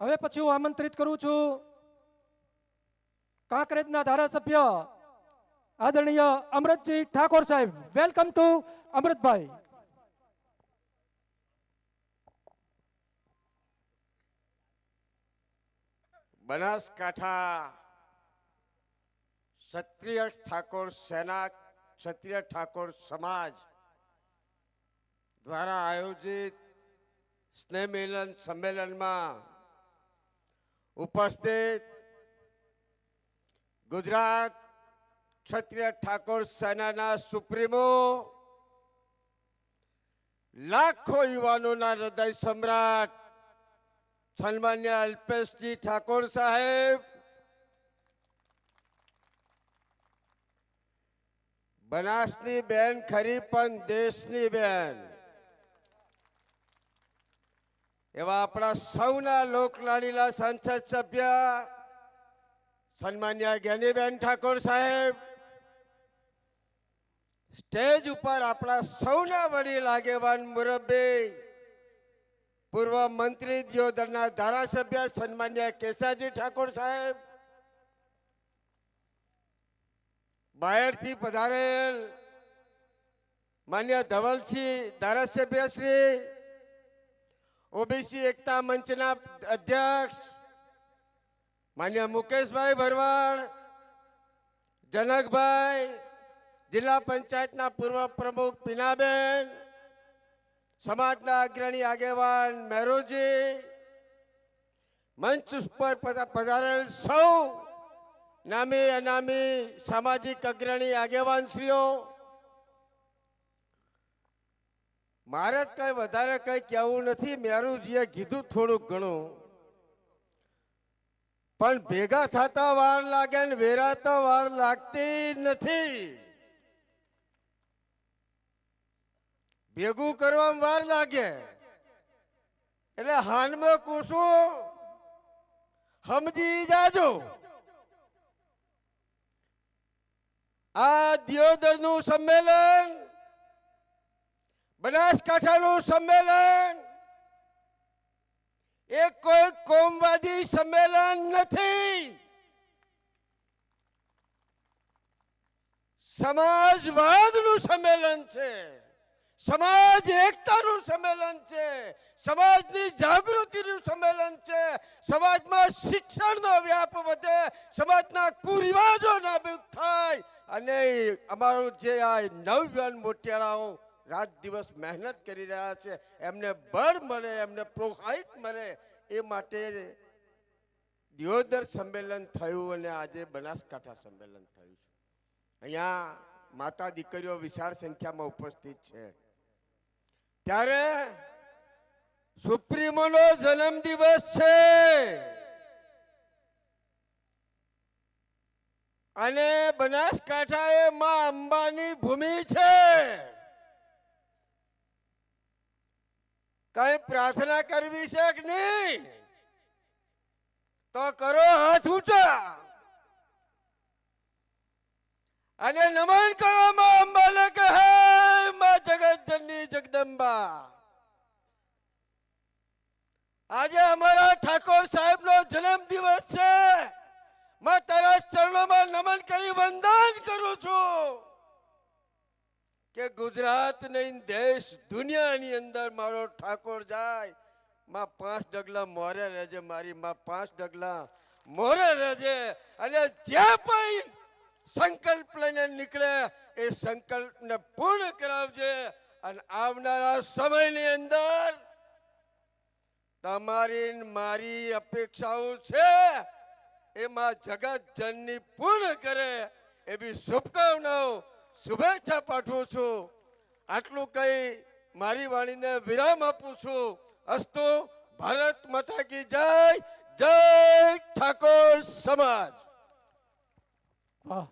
હવે પછી હું આમંત્રિત કરું છું. કાંકરેજના ધારાસભ્ય આદરણીય અમૃતજી ઠાકોર સાહેબ, વેલકમ ટુ અમૃતભાઈ. બનાસકાંઠા ક્ષત્રિય ઠાકોર સેના, ક્ષત્રિય ઠાકોર સમાજ દ્વારા આયોજિત સ્નેહ મિલન સંમેલનમાં ઉપસ્થિત ગુજરાત ક્ષત્રિય ઠાકોર સેનાના સુપ્રીમો લાખો યુવાનોના હૃદય સમ્રાટ સન્માન્ય અલ્પેશજી ઠાકોર સાહેબ બનાસની બેન ખરી પણ દેશની બેન એવા આપણા સૌના લોકલાડીલા સંસદ સભ્ય સન્માન્ય જ્ઞાનીબેન ઠાકોર સાહેબ. સ્ટેજ ઉપર આપણા સૌના વડીલ આગેવાન મુરબ્બી, પૂર્વ મંત્રી દિયોદરના ધારાસભ્ય સન્માન્ય કેસાજી ઠાકોર સાહેબ. બાયરથી પધારેલ માન્ય ધવલસિંહ ધારાસભ્ય શ્રી ઓબીસી એકતા મંચના અધ્યક્ષ માન્ય મુકેશભાઈ ભરવાડ, જનકભાઈ, જિલ્લા પંચાયતના પૂર્વ પ્રમુખ પીનાબેન, સમાજના અગ્રણી આગેવાન મેરોજી મંચ ઉપર પધા- પધારેલ સૌ નામી અનામી સામાજિક અગ્રણી આગેવાન મારે કઈ વધારે કઈ કહેવું નથી મેરુજીએ કીધું થોડુંક ઘણું પણ ભેગા થતા વાર લાગે ને વેરાતા વાર લાગતી નથી. ભેગું કરવામાં વાર લાગે. એટલે હાનમાં કુશું સમજી જાજો. આ દિયોદરનું સંમેલન બનાસકાંઠાનું સંમેલન. એ કોઈ કોમવાદી સંમેલન નથી. સમાજવાદનું સંમેલન છે. સમાજ એકતાનું સંમેલન છે. સમાજની જાગૃતિનું સંમેલન છે. સમાજમાં શિક્ષણનો વ્યાપ વધે. સમાજના કુરિવાજો નાબૂદ થાય. અને અમારું જે આ નવયુવાન મોટિયાળાઓ રાત દિવસ મહેનત કરી રહ્યા છે, એમને બળ મળે, એમને પ્રોત્સાહિત મળે, એ માટે દિયોદર સંમેલન થયું અને આજે બનાસકાંઠા સંમેલન થયું છે. અહીંયા માતા દીકરીઓ વિશાળ સંખ્યામાં ઉપસ્થિત છે. ત્યારે સુપ્રીમોનો જન્મદિવસ છે. અને બનાસકાંઠા એ માં અંબાની ભૂમિ છે. કઈ પ્રાર્થના કરવી છે કે નહીં? તો કરો હાથ ઊંચા. અને નમન કરો માં અંબાને કહે માં જગત જનની જગદંબા. આજે અમારા ઠાકોર સાહેબ નો જન્મ દિવસ છે. મેં તારા ચરણોમાં નમન કરી વંદન કરું છું. ગુજરાત નહીં, દેશ દુનિયાની અંદર મારો ઠાકોર જાય. માં પાંચ ડગલા મોરે રહેજે મારી, માં પાંચ ડગલા મોરે રહેજે. અને જે પણ સંકલ્પ લઈને નીકળે એ સંકલ્પને પૂર્ણ કરાવજે. અને આવનારા સમયની અંદર તમારી મારી અપેક્ષાઓ છે, એમાં જગત જનની પૂર્ણ કરે એવી શુભકામનાઓ શુભેચ્છા પાઠવું છું. આટલું કહી મારી વાણીને વિરામ આપું છું. અસ્તુ, ભારત માતા કી જય જય ઠાકોર સમાજ. વાહ.